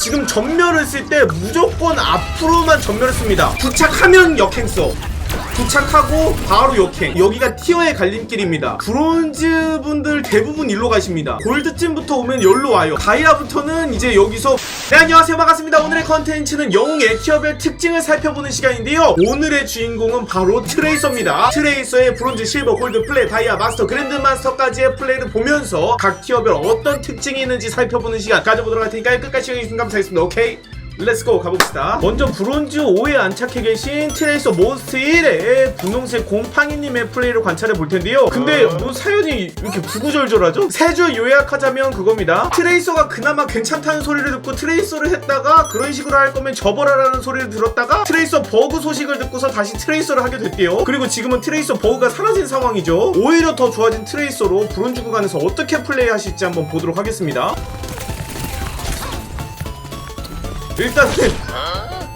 지금 전멸을 쓸 때 무조건 앞으로만 전멸을 씁니다. 부착하면 역행 써. 부착하고 바로 역행. 여기가 티어의 갈림길입니다. 브론즈 분들 대부분 일로 가십니다. 골드쯤부터 오면 열로 와요. 다이아부터는 이제 여기서 네 안녕하세요 반갑습니다. 오늘의 컨텐츠는 영웅의 티어별 특징을 살펴보는 시간인데요. 오늘의 주인공은 바로 트레이서입니다. 트레이서의 브론즈, 실버, 골드, 플레이, 다이아, 마스터, 그랜드 마스터까지의 플레이를 보면서 각 티어별 어떤 특징이 있는지 살펴보는 시간 가져보도록 할 테니까 끝까지 시청해주시면 감사하겠습니다. 오케이? 렛츠고 가봅시다. 먼저 브론즈 5에 안착해 계신 트레이서 몬스트 1의 분홍색 곰팡이님의 플레이를 관찰해 볼 텐데요. 근데 뭐 사연이 이렇게 구구절절하죠? 세 줄 요약하자면 그겁니다. 트레이서가 그나마 괜찮다는 소리를 듣고 트레이서를 했다가 그런 식으로 할 거면 접어라라는 소리를 들었다가 트레이서 버그 소식을 듣고서 다시 트레이서를 하게 됐대요. 그리고 지금은 트레이서 버그가 사라진 상황이죠. 오히려 더 좋아진 트레이서로 브론즈 구간에서 어떻게 플레이하실지 한번 보도록 하겠습니다. 일단은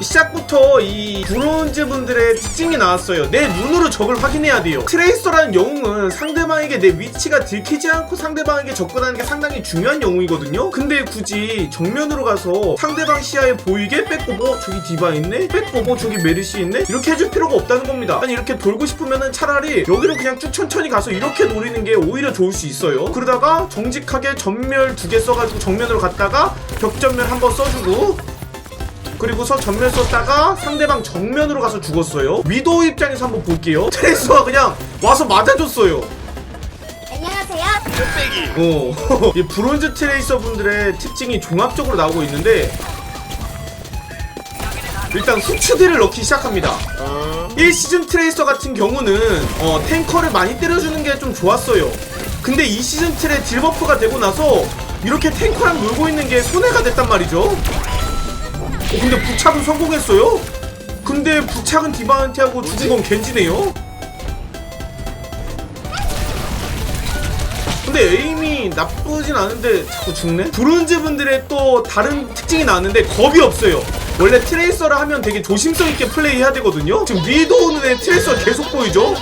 시작부터 이 브론즈 분들의 특징이 나왔어요. 내 눈으로 적을 확인해야 돼요. 트레이서라는 영웅은 상대방에게 내 위치가 들키지 않고 상대방에게 접근하는 게 상당히 중요한 영웅이거든요. 근데 굳이 정면으로 가서 상대방 시야에 보이게 빼꼼어 저기 디바 있네? 빼꼼어 저기 메르시 있네? 이렇게 해줄 필요가 없다는 겁니다. 아니 이렇게 돌고 싶으면은 차라리 여기로 그냥 쭉 천천히 가서 이렇게 노리는 게 오히려 좋을 수 있어요. 그러다가 정직하게 전멸 두 개 써가지고 정면으로 갔다가 격전멸 한 번 써주고 그리고서 전면 썼다가 상대방 정면으로 가서 죽었어요. 위도우 입장에서 한번 볼게요. 트레이서가 그냥 와서 맞아줬어요. 안녕하세요. 어. 이 브론즈 트레이서 분들의 특징이 종합적으로 나오고 있는데 일단 후추들을 넣기 시작합니다. 1시즌 트레이서 같은 경우는 어, 탱커를 많이 때려주는 게 좀 좋았어요. 근데 이 시즌 트레 딜버프가 되고 나서 이렇게 탱커랑 놀고 있는 게 손해가 됐단 말이죠. 어, 근데 부착은 성공했어요? 근데 부착은 디바한테하고 죽은 건 겐지네요? 근데 에임이 나쁘진 않은데 자꾸 죽네? 브론즈 분들의 또 다른 특징이 나왔는데 겁이 없어요. 원래 트레이서를 하면 되게 조심성 있게 플레이해야 되거든요? 지금 위도우 눈에 트레이서 계속 보이죠?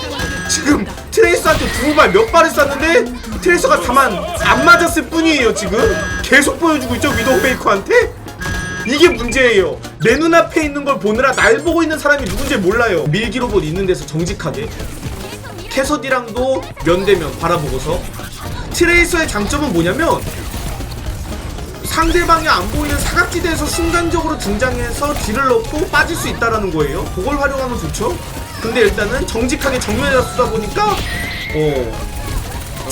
지금 트레이서한테 두 발 몇 발을 쐈는데 트레이서가 다만 안 맞았을 뿐이에요 지금 계속 보여주고 있죠 위도우 메이커한테? 이게 문제예요. 내 눈앞에 있는 걸 보느라 날 보고 있는 사람이 누군지 몰라요. 밀기 로봇 있는 데서 정직하게. 캐서디랑도 면대면 바라보고서. 트레이서의 장점은 뭐냐면 상대방이 안 보이는 사각지대에서 순간적으로 등장해서 딜을 넣고 빠질 수 있다라는 거예요. 그걸 활용하면 좋죠. 근데 일단은 정직하게 정면에다 쏘다 보니까 어.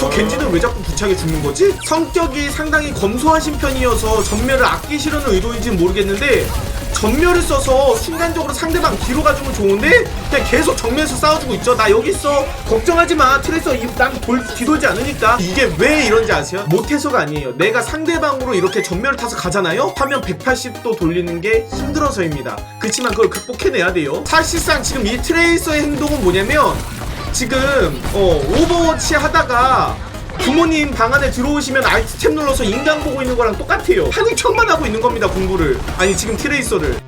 저 겐지는 왜 자꾸 부착에 죽는 거지? 성격이 상당히 검소하신 편이어서 전멸을 아끼시려는 의도인지는 모르겠는데 전멸을 써서 순간적으로 상대방 뒤로 가주면 좋은데 그냥 계속 정면에서 싸워주고 있죠. 나 여기 있어. 걱정하지 마. 트레이서 이- 난 돌, 뒤돌지 않으니까. 이게 왜 이런지 아세요? 못해서가 아니에요. 내가 상대방으로 이렇게 전멸을 타서 가잖아요? 화면 180도 돌리는 게 힘들어서입니다. 그렇지만 그걸 극복해내야 돼요. 사실상 지금 이 트레이서의 행동은 뭐냐면 지금 어 오버워치 하다가 부모님 방 안에 들어오시면 알트 탭 눌러서 인강 보고 있는 거랑 똑같아요. 하는 척만 하고 있는 겁니다 공부를. 아니 지금 트레이서를.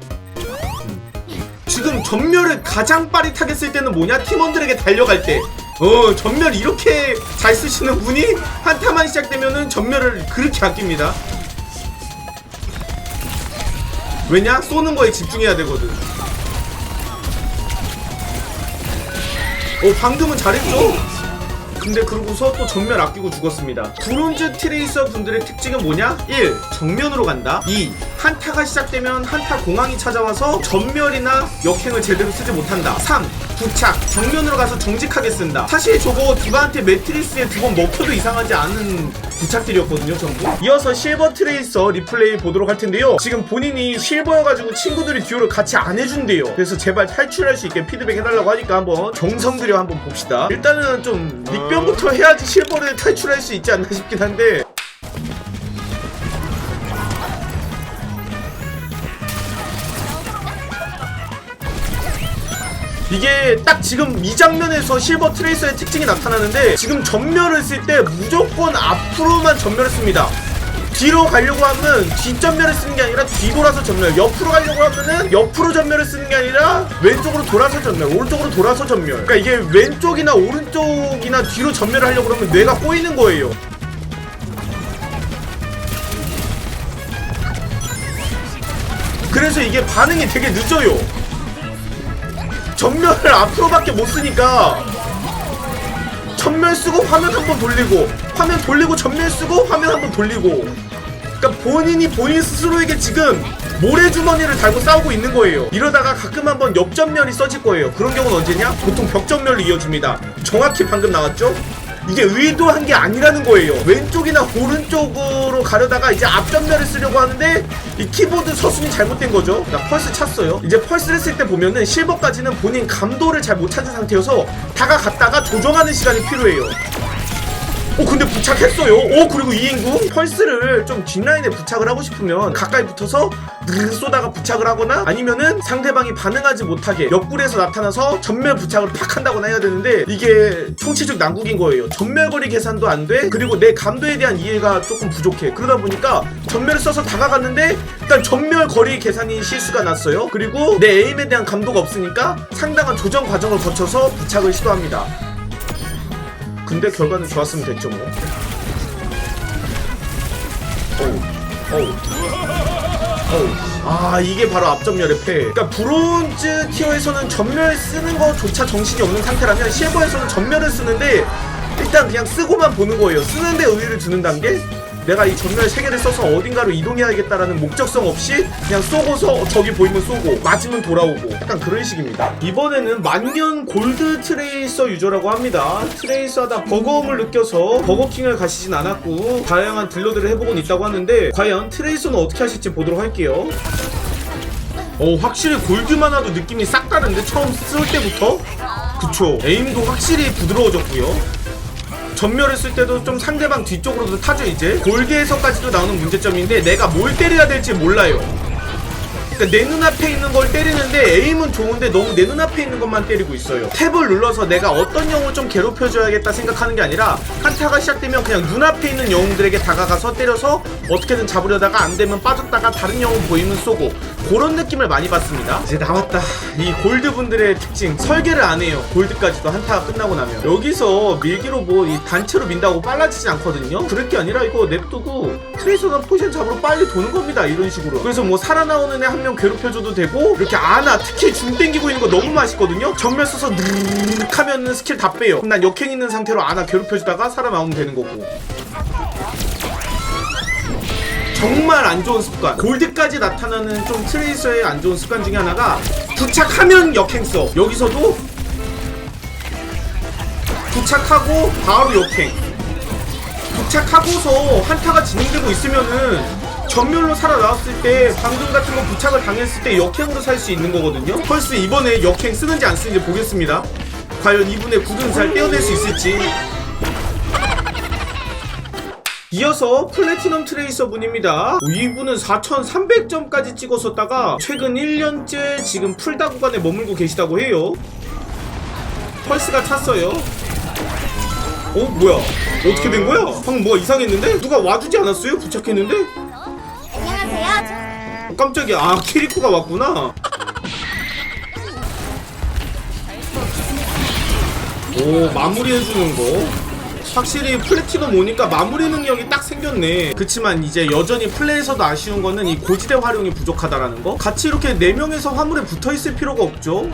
지금 전멸을 가장 빠릿하게 쓸 때는 뭐냐? 팀원들에게 달려갈 때. 어 전멸 이렇게 잘 쓰시는 분이 한타만 시작되면은 전멸을 그렇게 아낍니다. 왜냐? 쏘는 거에 집중해야 되거든. 어 방금은 잘했죠? 근데 그러고서 또 전면 아끼고 죽었습니다. 브론즈 트레이서 분들의 특징은 뭐냐? 1. 정면으로 간다. 2. 한타가 시작되면 한타 공항이 찾아와서 전멸이나 역행을 제대로 쓰지 못한다. 3. 부착. 정면으로 가서 정직하게 쓴다. 사실 저거 디바한테 매트리스에 두 번 먹혀도 이상하지 않은 부착들이었거든요, 전부. 이어서 실버 트레이서 리플레이 보도록 할 텐데요. 지금 본인이 실버여가지고 친구들이 듀오를 같이 안 해준대요. 그래서 제발 탈출할 수 있게 피드백 해달라고 하니까 한번 정성 들여 한번 봅시다. 일단은 좀 닉변부터 해야지 실버를 탈출할 수 있지 않나 싶긴 한데. 이게 딱 지금 이 장면에서 실버 트레이서의 특징이 나타나는데 지금 전멸을 쓸 때 무조건 앞으로만 전멸을 씁니다. 뒤로 가려고 하면 뒷전멸을 쓰는 게 아니라 뒤돌아서 전멸. 옆으로 가려고 하면은 옆으로 전멸을 쓰는 게 아니라 왼쪽으로 돌아서 전멸. 오른쪽으로 돌아서 전멸. 그러니까 이게 왼쪽이나 오른쪽이나 뒤로 전멸을 하려고 그러면 뇌가 꼬이는 거예요. 그래서 이게 반응이 되게 늦어요 전멸을 앞으로밖에 못 쓰니까 전멸 쓰고 화면 한 번 돌리고 화면 돌리고 전멸 쓰고 화면 한 번 돌리고 그러니까 본인이 본인 스스로에게 지금 모래주머니를 달고 싸우고 있는 거예요 이러다가 가끔 한번 역전멸이 써질 거예요 그런 경우는 언제냐? 보통 벽전멸로 이어집니다 정확히 방금 나왔죠? 이게 의도한 게 아니라는 거예요. 왼쪽이나 오른쪽으로 가려다가 이제 앞전멸을 쓰려고 하는데 이 키보드 서순이 잘못된 거죠. 나 펄스 찼어요. 이제 펄스를 쓸 때 보면은 실버까지는 본인 감도를 잘 못 찾은 상태여서 다가갔다가 조정하는 시간이 필요해요 어 근데 부착했어요. 어 그리고 이 인구 펄스를 좀 뒷라인에 부착을 하고 싶으면 가까이 붙어서 느르 쏘다가 부착을 하거나 아니면은 상대방이 반응하지 못하게 옆구리에서 나타나서 전멸 부착을 팍 한다거나 해야 되는데 이게 총체적 난국인 거예요. 전멸거리 계산도 안 돼. 그리고 내 감도에 대한 이해가 조금 부족해. 그러다 보니까 전멸을 써서 다가갔는데 일단 전멸 거리 계산이 실수가 났어요. 그리고 내 에임에 대한 감도가 없으니까 상당한 조정 과정을 거쳐서 부착을 시도합니다. 근데 결과는 좋았으면 됐죠 뭐. 어우, 어우, 어우. 아 이게 바로 앞전멸의 패. 그러니까 브론즈 티어에서는 전멸 쓰는 거조차 정신이 없는 상태라면 실버에서는 전멸을 쓰는데 일단 그냥 쓰고만 보는 거예요. 쓰는데 의의를 두는 단계. 내가 이 전멸 세 개를 써서 어딘가로 이동해야겠다라는 목적성 없이 그냥 쏘고서 저기 보이면 쏘고 맞으면 돌아오고 약간 그런 식입니다. 이번에는 만년 골드 트레이서 유저라고 합니다. 트레이서 하다 버거움을 느껴서 버거킹을 가시진 않았고 다양한 딜러들을 해보곤 있다고 하는데 과연 트레이서는 어떻게 하실지 보도록 할게요. 어 확실히 골드만 와도 느낌이 싹 다른데 처음 쓸 때부터 그쵸 에임도 확실히 부드러워졌고요 전멸을 쓸 때도 좀 상대방 뒤쪽으로도 타죠 이제. 골드에서까지도 나오는 문제점인데 내가 뭘 때려야 될지 몰라요 그러니까 내 눈앞에 있는 걸 때리는데 에임은 좋은데 너무 내 눈앞에 있는 것만 때리고 있어요. 탭을 눌러서 내가 어떤 영웅을 좀 괴롭혀줘야겠다 생각하는 게 아니라 한타가 시작되면 그냥 눈앞에 있는 영웅들에게 다가가서 때려서 어떻게든 잡으려다가 안 되면 빠졌다가 다른 영웅 보이면 쏘고 그런 느낌을 많이 받습니다. 이제 나왔다. 이 골드 분들의 특징 설계를 안 해요. 골드까지도 한타가 끝나고 나면. 여기서 밀기로 뭐 이 단체로 민다고 빨라지지 않거든요. 그럴 게 아니라 이거 냅두고 트레이서나 포션 잡으러 빨리 도는 겁니다. 이런 식으로. 그래서 뭐 살아나오는 애한 명 괴롭혀줘도 되고 이렇게 아나 특히 줌 땡기고 있는 거 너무 맛있거든요? 전멸 써서 느르륵 하면은 스킬 다 빼요. 그럼 난 역행 있는 상태로 아나 괴롭혀주다가 살아나오면 되는 거고. 정말 안 좋은 습관. 골드까지 나타나는 좀 트레이서의 안 좋은 습관 중에 하나가 부착하면 역행 써. 여기서도 부착하고 바로 역행. 부착하고서 한타가 진행되고 있으면은 전멸로 살아나왔을 때 방금 같은 거 부착을 당했을 때 역행으로 살 수 있는 거거든요 펄스 이번에 역행 쓰는지 안 쓰는지 보겠습니다 과연 이분의 굳은 살 떼어낼 수 있을지 이어서 플래티넘 트레이서 분입니다. 이분은 4,300점까지 찍었었다가 최근 1년째 지금 풀다 구간에 머물고 계시다고 해요. 펄스가 찼어요. 어 뭐야? 어떻게 된 거야? 방금 뭐가 이상했는데? 누가 와주지 않았어요? 부착했는데? 깜짝이야. 아 키리코가 왔구나. 오 마무리 해주는 거. 확실히 플래티넘 오니까 마무리 능력이 딱 생겼네. 그치만 이제 여전히 플레이에서도 아쉬운 거는 이 고지대 활용이 부족하다라는 거. 같이 이렇게 4명에서 화물에 붙어 있을 필요가 없죠.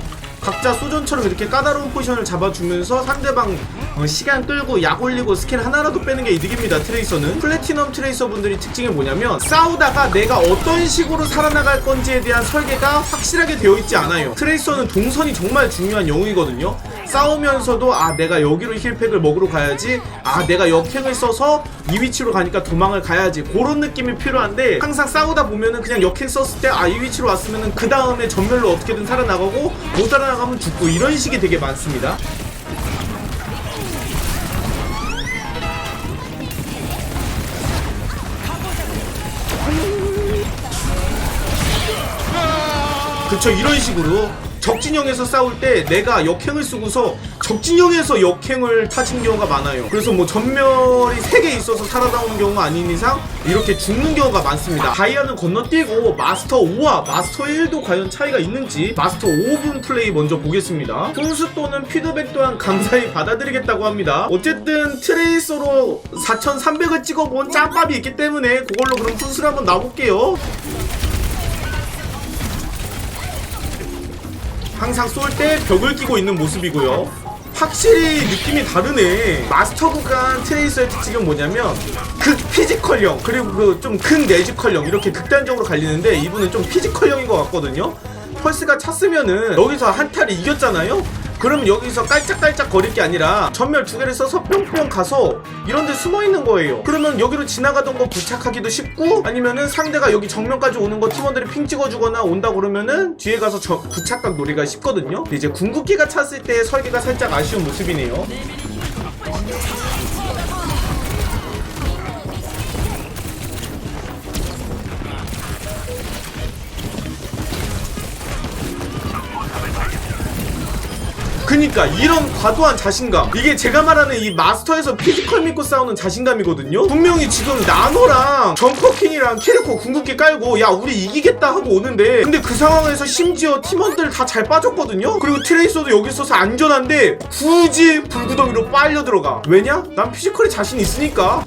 각자 소전처럼 이렇게 까다로운 포지션을 잡아주면서 상대방 어, 시간 끌고 약 올리고 스킬 하나라도 빼는 게 이득입니다 트레이서는. 플래티넘 트레이서 분들이 특징이 뭐냐면 싸우다가 내가 어떤 식으로 살아나갈 건지에 대한 설계가 확실하게 되어 있지 않아요. 트레이서는 동선이 정말 중요한 영웅이거든요. 싸우면서도 아 내가 여기로 힐팩을 먹으러 가야지. 아 내가 역행을 써서 이 위치로 가니까 도망을 가야지. 그런 느낌이 필요한데 항상 싸우다 보면은 그냥 역행 썼을 때 아 이 위치로 왔으면은 그 다음에 전멸로 어떻게든 살아나가고 못 살아나 가면 죽고 이런 식이 되게 많습니다. 그쵸 이런 식으로 적진영에서 싸울 때 내가 역행을 쓰고서 적진영에서 역행을 타진 경우가 많아요. 그래서 뭐 전멸이 3개 있어서 살아나오는 경우가 아닌 이상 이렇게 죽는 경우가 많습니다. 다이아는 건너뛰고 마스터 5와 마스터 1도 과연 차이가 있는지 마스터 5분 플레이 먼저 보겠습니다. 훈수 또는 피드백 또한 감사히 받아들이겠다고 합니다. 어쨌든 트레이서로 4300을 찍어본 짬밥이 있기 때문에 그걸로 그럼 훈수를 한번 놔볼게요 항상 쏠 때 벽을 끼고 있는 모습이고요. 확실히 느낌이 다르네. 마스터 구간 트레이서의 특징은 뭐냐면 극 피지컬형 그리고 그좀극 내지컬형 이렇게 극단적으로 갈리는데 이분은 좀 피지컬형인 것 같거든요. 펄스가 찼으면은 여기서 한타를 이겼잖아요. 그러면 여기서 깔짝깔짝 거릴 게 아니라 전멸 두 개를 써서 뿅뿅 가서 이런 데 숨어 있는 거예요. 그러면 여기로 지나가던 거 부착하기도 쉽고 아니면은 상대가 여기 정면까지 오는 거 팀원들이 핑 찍어주거나 온다 그러면은 뒤에 가서 저 부착각 놀이가 쉽거든요. 근데 이제 궁극기가 찼을 때 설계가 살짝 아쉬운 모습이네요. 그니까 이런 과도한 자신감. 이게 제가 말하는 이 마스터에서 피지컬 믿고 싸우는 자신감이거든요? 분명히 지금 나노랑 정커킹이랑 키리코 궁극기 깔고 야 우리 이기겠다 하고 오는데 근데 그 상황에서 심지어 팀원들 다 잘 빠졌거든요? 그리고 트레이서도 여기 있어서 안전한데 굳이 불구덩이로 빨려 들어가. 왜냐? 난 피지컬에 자신 있으니까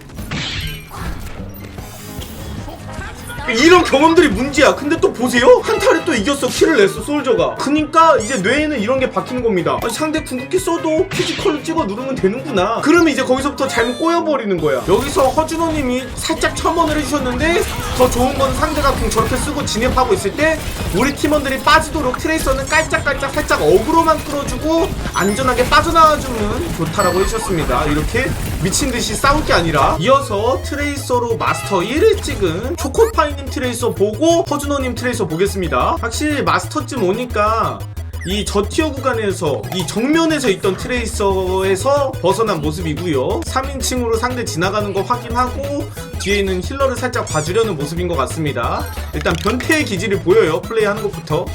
이런 경험들이 문제야. 근데 또 보세요. 한타를 또 이겼어. 킬을 냈어. 솔저가. 그니까 이제 뇌에는 이런 게 박히는 겁니다. 아니, 상대 궁극기 써도 피지컬로 찍어 누르면 되는구나. 그러면 이제 거기서부터 잘못 꼬여버리는 거야. 여기서 허준호님이 살짝 첨언을 해주셨는데 더 좋은 건 상대가 궁 저렇게 쓰고 진입하고 있을 때 우리 팀원들이 빠지도록 트레이서는 깔짝깔짝 살짝 어그로만 끌어주고 안전하게 빠져나와주면 좋다라고 해주셨습니다. 이렇게 미친 듯이 싸울 게 아니라 이어서 트레이서로 마스터 1을 찍은 초코파이 님 트레이서 보고 허준호님 트레이서 보겠습니다. 확실히 마스터쯤 오니까 이 저티어 구간에서 이 정면에서 있던 트레이서에서 벗어난 모습이고요. 3인칭으로 상대 지나가는 거 확인하고 뒤에 있는 힐러를 살짝 봐주려는 모습인 것 같습니다. 일단 변태의 기질이 보여요. 플레이하는 것부터.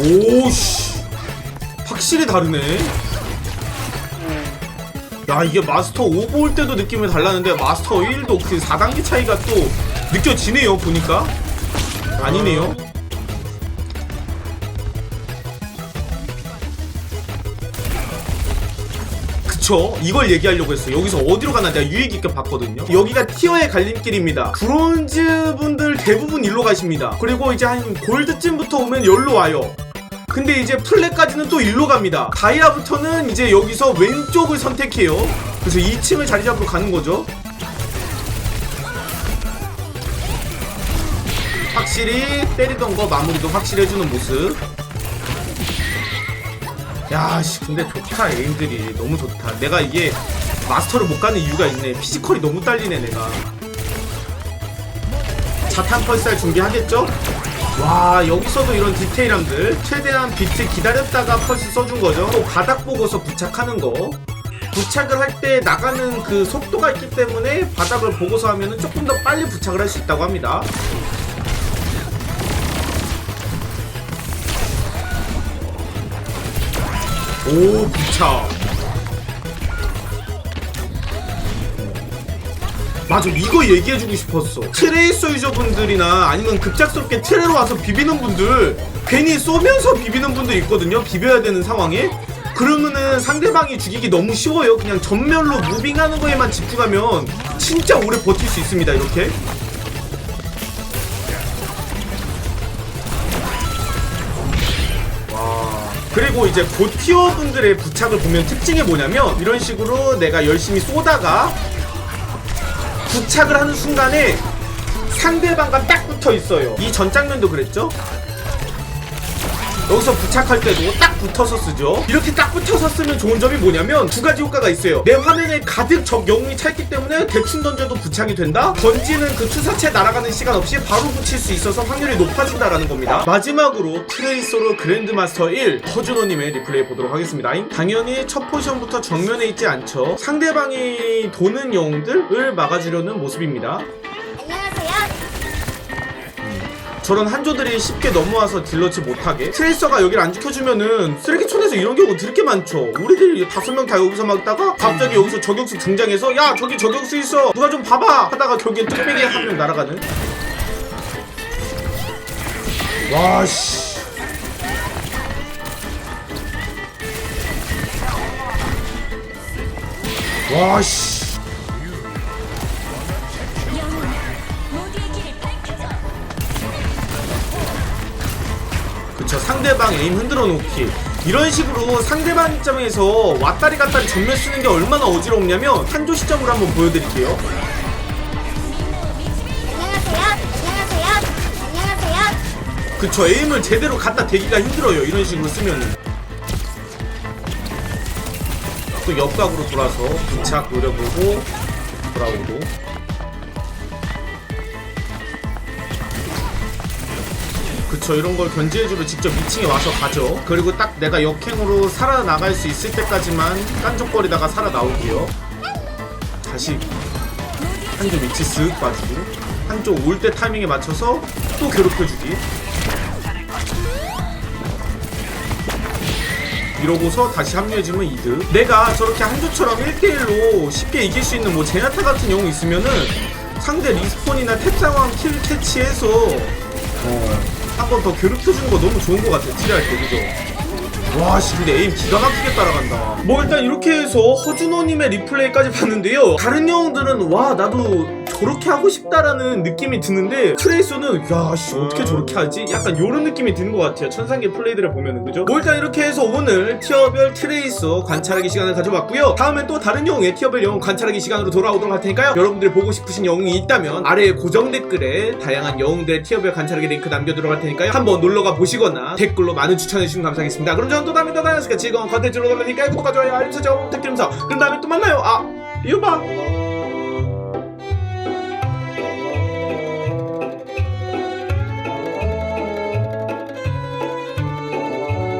오씨 확실히 다르네. 야 이게 마스터 5 볼 때도 느낌이 달랐는데 마스터 1도 그 4단계 차이가 또 느껴지네요 보니까. 아니네요. 그쵸? 이걸 얘기하려고 했어요. 여기서 어디로 가나 내가 유익 있게 봤거든요. 여기가 티어의 갈림길입니다. 브론즈 분들 대부분 일로 가십니다. 그리고 이제 한 골드쯤부터 오면 열로 와요 근데 이제 플랫까지는 또 일로 갑니다. 다이아부터는 이제 여기서 왼쪽을 선택해요. 그래서 2층을 자리 잡으러 가는 거죠. 확실히 때리던 거 마무리도 확실히 해주는 모습. 야, 씨, 근데 좋다, 에임들이. 너무 좋다. 내가 이게 마스터를 못 가는 이유가 있네. 피지컬이 너무 딸리네, 내가. 자탄 펄살 준비하겠죠? 와 여기서도 이런 디테일함들. 최대한 비트 기다렸다가 펄스 써준 거죠. 또 바닥 보고서 부착하는 거. 부착을 할 때 나가는 그 속도가 있기 때문에 바닥을 보고서 하면은 조금 더 빨리 부착을 할 수 있다고 합니다. 오 부착 맞아 이거 얘기해주고 싶었어. 트레이서 유저분들이나 아니면 급작스럽게 트레로 와서 비비는 분들 괜히 쏘면서 비비는 분들 있거든요 비벼야 되는 상황에. 그러면은 상대방이 죽이기 너무 쉬워요. 그냥 전멸로 무빙하는 거에만 집중하면 진짜 오래 버틸 수 있습니다 이렇게. 와. 그리고 이제 고티어 분들의 부착을 보면 특징이 뭐냐면 이런 식으로 내가 열심히 쏘다가 부착을 하는 순간에 상대방과 딱 붙어 있어요. 이 전 장면도 그랬죠? 여기서 부착할 때도 딱 붙어서 쓰죠. 이렇게 딱 붙어서 쓰면 좋은 점이 뭐냐면 두 가지 효과가 있어요. 내 화면에 가득 적 영웅이 차 있기 때문에 대충 던져도 부착이 된다. 던지는 그 투사체 날아가는 시간 없이 바로 붙일 수 있어서 확률이 높아진다라는 겁니다. 마지막으로 트레이서로 그랜드마스터 1 허준호님의 리플레이 보도록 하겠습니다. 당연히 첫 포지션부터 정면에 있지 않죠. 상대방이 도는 영웅들을 막아주려는 모습입니다. 저런 한조들이 쉽게 넘어와서 딜러치 못하게. 트레이서가 여기를 안 지켜주면은 쓰레기촌에서 이런 경우 드럽게 많죠. 우리들이 다섯 명 다 여기서 막다가 갑자기 여기서 저격수 등장해서 야 저기 저격수 있어. 누가 좀 봐봐. 하다가 결국엔 뚝배기 한 명 날아가는. 와씨. 와씨 그쵸. 상대방 에임 흔들어 놓기. 이런 식으로 상대방 입장에서 왔다리 갔다리 전멸 쓰는 게 얼마나 어지럽냐면 한조 시점으로 한번 보여드릴게요. 그쵸. 에임을 제대로 갖다 대기가 힘들어요. 이런 식으로 쓰면은. 또 옆각으로 돌아서 부착 노려보고 돌아오고 그쵸 이런 걸 견제해주러 직접 2층에 와서 가죠. 그리고 딱 내가 역행으로 살아나갈 수 있을 때까지만 깐족거리다가 살아나오고요. 다시 한쪽 위치 쓱 봐주고 한쪽 올 때 타이밍에 맞춰서 또 괴롭혀주기. 이러고서 다시 합류해주면 이득. 내가 저렇게 한조처럼 1대1로 쉽게 이길 수 있는 뭐 제나타 같은 영웅 있으면은 상대 리스폰이나 탭 상황 킬 캐치해서 어, 한 번 더 괴롭혀주는 거 너무 좋은 것 같아 딜할 때 그죠? 와, 씨, 근데 에임 기가 막히게 따라간다. 뭐, 일단 이렇게 해서 허준호님의 리플레이까지 봤는데요. 다른 영웅들은, 와, 나도 저렇게 하고 싶다라는 느낌이 드는데, 트레이서는, 야, 씨, 어떻게 저렇게 하지? 약간 요런 느낌이 드는 것 같아요. 천상계 플레이들을 보면은, 그죠? 뭐, 일단 이렇게 해서 오늘 티어별 트레이서 관찰하기 시간을 가져봤고요. 다음엔 또 다른 영웅의 티어별 영웅 관찰하기 시간으로 돌아오도록 할 테니까요. 여러분들이 보고 싶으신 영웅이 있다면, 아래에 고정 댓글에 다양한 영웅들의 티어별 관찰하기 링크 남겨두도록 할 테니까요. 한번 놀러가 보시거나 댓글로 많은 추천해주시면 감사하겠습니다. 그럼 저는 또 다음에 또 다양한 시간 즐거운 컨텐츠로 돌아오니까 구독과 좋아요, 알림 설정 부탁드리면서 그럼 다음에 또 만나요. 아, 유바!